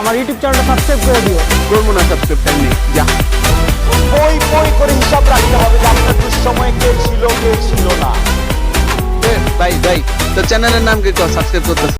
আমার ইউটিউব চ্যানেলটা সাবস্ক্রাইব করে দিও। করব না সাবস্ক্রাইব টাইম নেই যা। বই বই করে হিসাব রাখতে হবে যে আপনার দুঃসময় কে ছিল কে ছিল না। ভাই ভাই তো চ্যানেলের নাম কি সাবস্ক্রাইব করতে